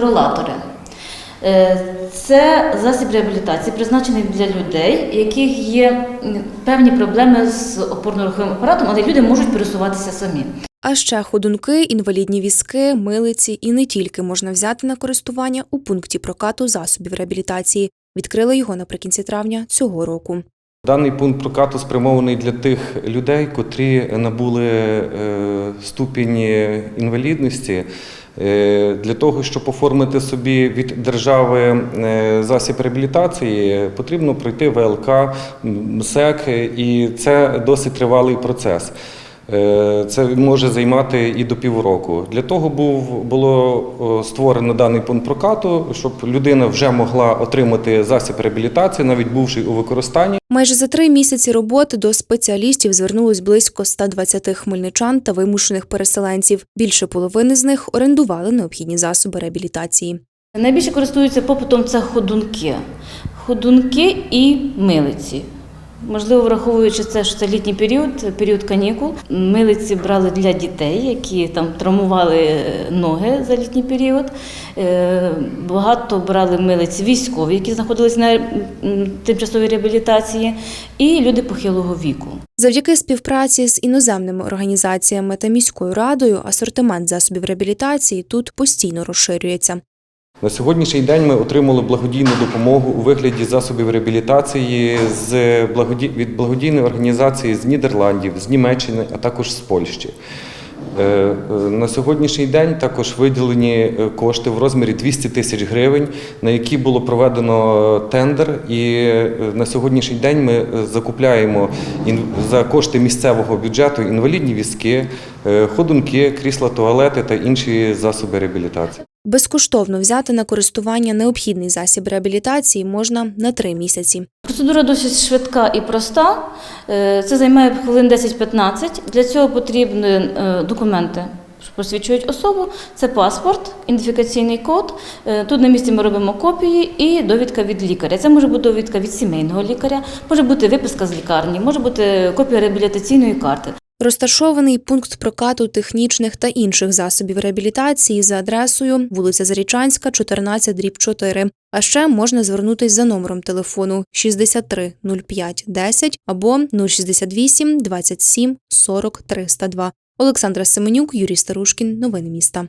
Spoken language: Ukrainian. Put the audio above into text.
Ролатори. Е, Це засіб реабілітації, призначений для людей, у яких є певні проблеми з опорно-руховим апаратом, але люди можуть пересуватися самі. А ще ходунки, інвалідні візки, милиці і не тільки можна взяти на користування у пункті прокату засобів реабілітації. Відкрили його наприкінці травня цього року. Даний пункт прокату спрямований для тих людей, котрі набули е, ступінь інвалідності. Е, Для того, щоб оформити собі від держави е, засіб реабілітації, потрібно пройти ВЛК, МСЕК, і це досить тривалий процес. Е, Це може займати і до півроку. Для того був було створено даний пункт прокату, щоб людина вже могла отримати засіб реабілітації, навіть бувши у використанні. Майже за три місяці роботи до спеціалістів звернулось близько 120 хмельничан та вимушених переселенців. Більше половини з них орендували необхідні засоби реабілітації. Найбільше користуються попитом це ходунки. Ходунки і милиці. Можливо, враховуючи це, що це літній період, період канікул. Милиці брали для дітей, які там травмували ноги за літній період. Е, Багато брали милиці військові, які знаходились на тимчасовій реабілітації, і люди похилого віку. Завдяки співпраці з іноземними організаціями та міською радою асортимент засобів реабілітації тут постійно розширюється. На сьогоднішній день ми отримали благодійну допомогу у вигляді засобів реабілітації з благоді... від благодійної організації з Нідерландів, з Німеччини, а також з Польщі. Е, е, На сьогоднішній день також виділені е, кошти в розмірі 200 тисяч гривень, на які було проведено тендер. І на сьогоднішній день ми закупляємо за кошти місцевого бюджету інвалідні візки, ходунки, крісла, туалети та інші засоби реабілітації. Безкоштовно взяти на користування необхідний засіб реабілітації можна на три місяці. Процедура досить швидка і проста. Е, Це займає хвилин 10-15. Для цього потрібні е, документи, що посвідчують особу. Це паспорт, ідентифікаційний код. Е, Тут на місці ми робимо копії і довідка від лікаря. Це може бути довідка від сімейного лікаря, може бути виписка з лікарні, може бути копія реабілітаційної карти. Розташований пункт прокату технічних та інших засобів реабілітації за адресою вулиця Зарічанська, 14, дріб 4. А ще можна звернутись за номером телефону 63 05 10 або 068 27 40 302. Олександра Семенюк, Юрій Старушкін. Новини міста.